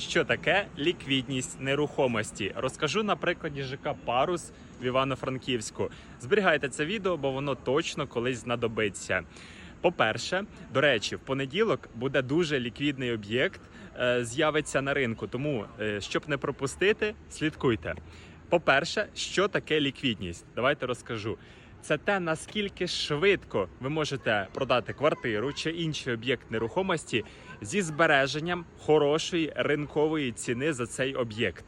що таке ліквідність нерухомості. Розкажу на прикладі ЖК Парус в Івано-Франківську. Зберігайте це відео, бо воно точно колись знадобиться. По-перше, до речі, в понеділок буде дуже ліквідний об'єкт, е, з'явиться на ринку. Тому, е, щоб не пропустити, слідкуйте. По-перше, що таке ліквідність? Давайте розкажу. Це те, наскільки швидко ви можете продати квартиру чи інший об'єкт нерухомості зі збереженням хорошої ринкової ціни за цей об'єкт.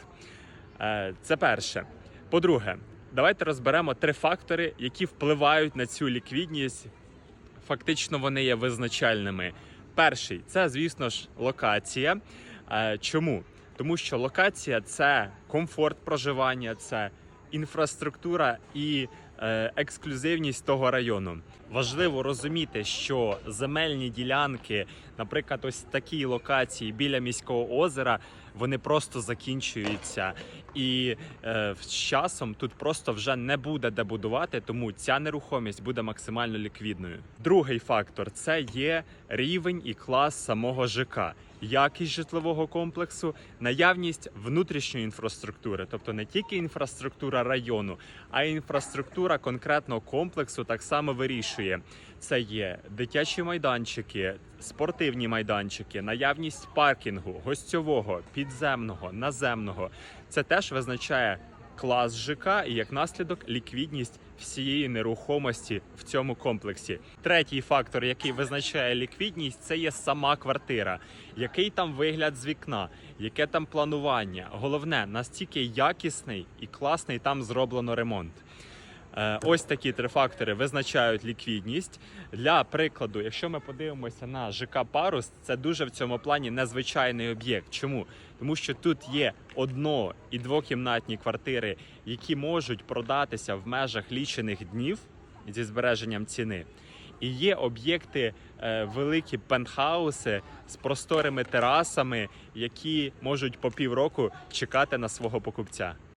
Е, Це перше. По-друге, давайте розберемо три фактори, які впливають на цю ліквідність. Фактично вони є визначальними. Перший це, звісно ж, локація. Е, Чому? Тому що локація це комфорт проживання, це інфраструктура і ексклюзивність того району. Важливо розуміти, що земельні ділянки, наприклад, ось такі локації біля міського озера, вони просто закінчуються, і е, з часом тут просто вже не буде де будувати, тому ця нерухомість буде максимально ліквідною. Другий фактор це є рівень і клас самого ЖК. Якість житлового комплексу, наявність внутрішньої інфраструктури, тобто не тільки інфраструктура району, а й інфраструктура конкретного комплексу так само вирішує. Це є дитячі майданчики, спортивні майданчики, наявність паркінгу, гостьового, підземного, наземного. Це теж визначає клас ЖК і як наслідок ліквідність всієї нерухомості в цьому комплексі. Третій фактор, який визначає ліквідність, це є сама квартира. Який там вигляд з вікна, яке там планування. Головне, настільки якісний і класний там зроблено ремонт. Е, Ось такі три фактори визначають ліквідність. Для прикладу, якщо ми подивимося на ЖК Парус, це дуже в цьому плані незвичайний об'єкт. Чому? Тому що тут є одно і двокімнатні квартири, які можуть продатися в межах лічених днів зі збереженням ціни. І є об'єкти, е, великі пентхауси з просторими терасами, які можуть по півроку чекати на свого покупця.